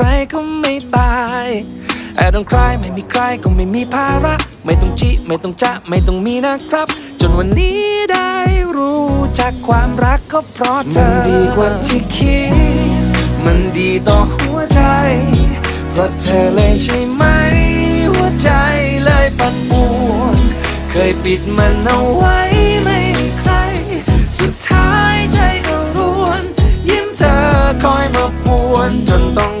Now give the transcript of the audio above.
ใครก็ไม่ตายแอบต้องคลายไม่มีใครก็ไม่มีภาระ ไม่ต้องจิ ไม่ต้องจะไม่ต้องมีนะครับ จนวันนี้ได้รู้จักความรักก็เพราะเธอ มันดีกว่าที่คิด มันดีต่อหัวใจ เพราะเธอเลยใช่ไหม หัวใจเลยปั่นป่วนเคยปิดมันเอาไว้ไม่ใคร สุดท้ายใจก็รวน ยิ้มเธอคอยมาป่วนจนต้อง